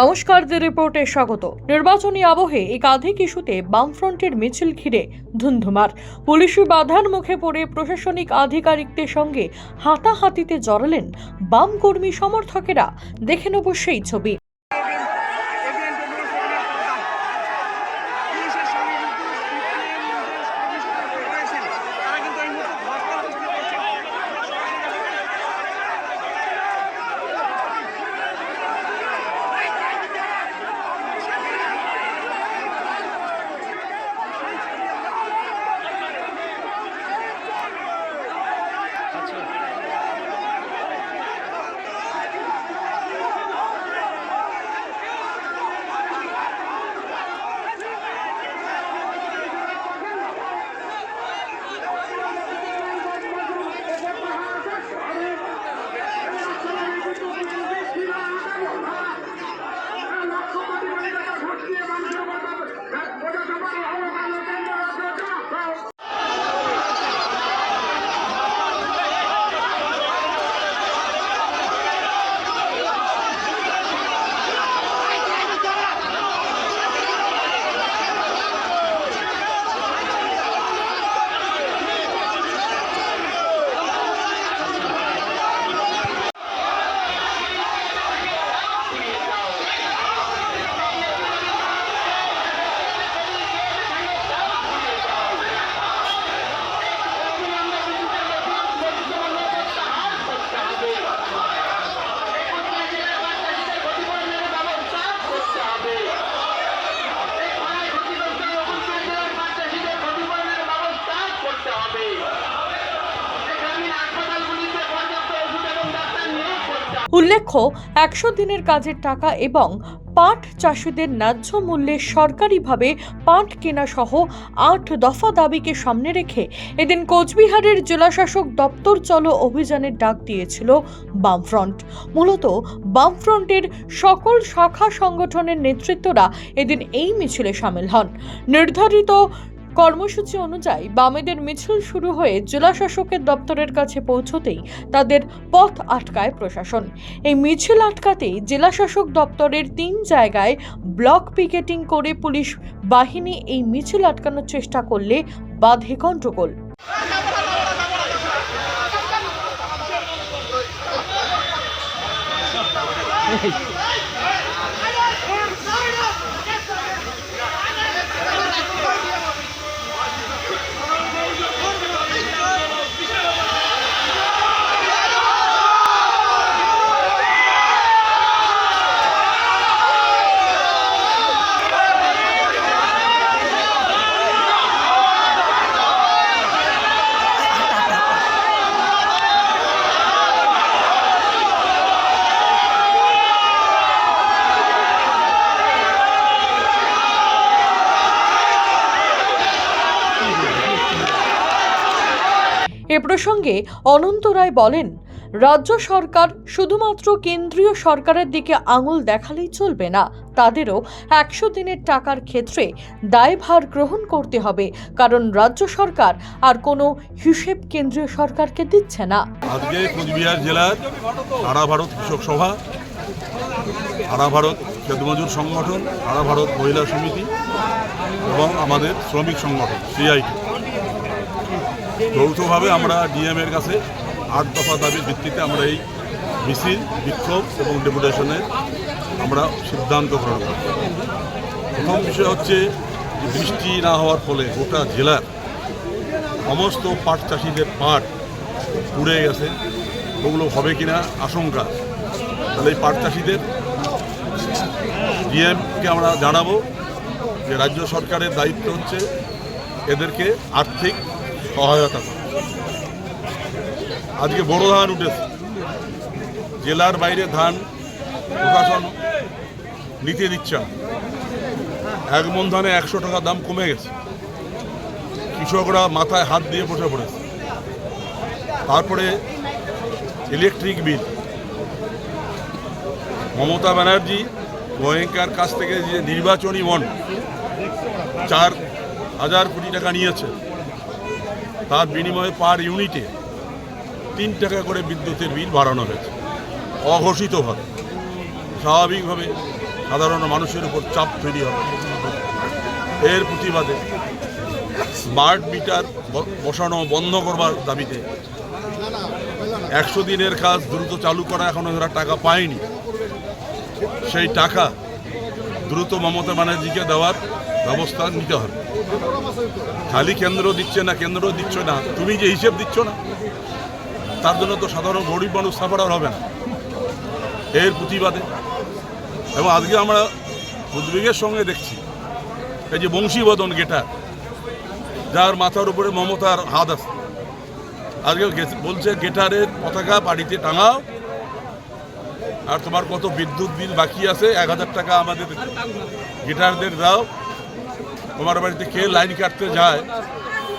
নমস্কার দি রিপোর্টে স্বাগত। নির্বাচনী আবহে একাধিক ইস্যুতে বামফ্রন্টের মিছিল ঘিরে ধুন্ধুমার। পুলিশি বাধার মুখে পড়ে প্রশাসনিক আধিকারিকদের সঙ্গে হাতাহাতিতে জড়ালেন বাম কর্মী সমর্থকেরা। দেখে নেব সেই ছবি। উল্লেখ্য, একশো দিনের কাজের টাকা এবং পাট চাষিদের ন্যায্য মূল্যে সরকারিভাবে পাট কেনা সহ আট দফা দাবিকে সামনে রেখে এদিন কোচবিহারের জেলাশাসক দপ্তর চলো অভিযানের ডাক দিয়েছিল বামফ্রন্ট। মূলত বামফ্রন্টের সকল শাখা সংগঠনের নেতৃত্বরা এদিন এই মিছিলে সামিল হন। নির্ধারিত কর্মসূচি অনুযায়ী বামেদের মিছিল শুরু হয়ে জেলাশাসকের দপ্তরের কাছে পৌঁছতেই তাদের পথ আটকায় প্রশাসন এই মিছিল আটকাতেই জেলাশাসক দপ্তরের তিন জায়গায় ব্লক পিকেটিং করে পুলিশ বাহিনী এই মিছিল আটকানোর চেষ্টা করলে বাধে গণ্ডগোল এ প্রসঙ্গে অনন্ত রায় বলেন, রাজ্য সরকার শুধুমাত্র কেন্দ্রীয় সরকারের দিকে আঙুল দেখালেই চলবে না, তাদেরও একশো দিনের টাকার ক্ষেত্রে দায়ভার গ্রহণ করতে হবে, কারণ রাজ্য সরকার আর কোনো হিসেব কেন্দ্রীয় সরকারকে দিচ্ছে না। আজকে কোচবিহার জেলার সারা ভারত কৃষক সভা, সারা ভারত খেতমজুর সংগঠন, সারা ভারত মহিলা সমিতি এবং আমাদের শ্রমিক সংগঠন সিআইটি যৌথভাবে আমরা ডিএমের কাছে আট দফা দাবির ভিত্তিতে আমরা এই মিছিল, বিক্ষোভ এবং ডেপুটেশনের আমরা সিদ্ধান্ত গ্রহণ করি প্রথম বিষয় হচ্ছে বৃষ্টি না হওয়ার ফলে গোটা জেলার সমস্ত পাট চাষিদের পাট পুড়ে গেছে। ওগুলো হবে কিনা আশঙ্কা। তাহলে এই পাট চাষিদের ডিএমকে আমরা জানাব যে রাজ্য সরকারের দায়িত্ব হচ্ছে এদেরকে আর্থিক সহায়তা আজকে বড় ধান উঠেছে। জেলার বাইরে ধান প্রশাসন নিতে দিচ্ছে। এক মন ধানে একশো টাকা দাম কমে গেছে। কৃষকরা মাথায় হাত দিয়ে বসে পড়েছে। তারপরে ইলেকট্রিক বিল মমতা ব্যানার্জি গোয়েঙ্কার কাছ থেকে যে নির্বাচনী বন্ড চার হাজার কোটি টাকা নিয়েছে। তার বিনিময়ে পার ইউনিটে তিন টাকা করে বিদ্যুতের বিল বাড়ানো হয়েছে। অঘোষিতভাবে স্বাভাবিকভাবে সাধারণ মানুষের উপর চাপ তৈরি হবে। এর প্রতিবাদে স্মার্ট মিটার বসানো বন্ধ করবার দাবিতে একশো দিনের কাজ দ্রুত চালু করা এখনও ওরা টাকা পায়নি। সেই টাকা দ্রুত মমতা ব্যানার্জিকে দেওয়ার ব্যবস্থা নিতে হবে। খালি কেন্দ্র দিচ্ছে না, কেন্দ্র দিচ্ছ না। তুমি যে হিসেব দিচ্ছ না, তার জন্য তো সাধারণ গরিব মানুষ সাফার হবে না। এর প্রতিবাদে। এবং আজকে আমরা উদ্বেগের সঙ্গে দেখছি, এই যে বংশীবদন গেটার যার মাথার উপরে মমতার হাত আছে। আজকে বলছে, গেটারের পতাকা বাড়িতে টাঙাও, আর তোমার কত বিদ্যুৎ বিল বাকি আছে, এক হাজার টাকা আমাদের গিটারদের দাও। তোমার বাড়িতে কে লাইন কাটতে যায়,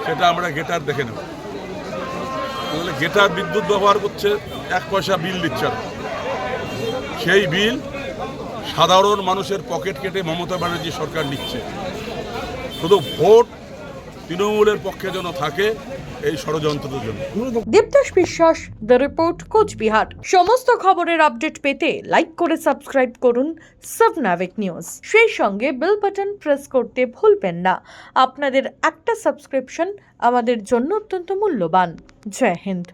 সেটা আমরা গেটার দেখে নেব। তাহলে গেটার বিদ্যুৎ ব্যবহার করছে, এক পয়সা বিল দিচ্ছে না। সেই বিল সাধারণ মানুষের পকেট কেটে মমতা ব্যানার্জি সরকার নিচ্ছে। শুধু ভোট তৃণমূলের পক্ষে যেন থাকে এই ষড়যন্ত্রের জন্য। দেবদাস বিশ্বাস দ্য রিপোর্ট কোচবিহার। সমস্ত খবরের আপডেট পেতে লাইক করে সাবস্ক্রাইব করুন সাবনাভিক নিউজ। সেই সঙ্গে বেল বাটন প্রেস করতে ভুলবেন না। আপনাদের একটা সাবস্ক্রিপশন আমাদের জন্য অত্যন্ত মূল্যবান। জয় হিন্দ।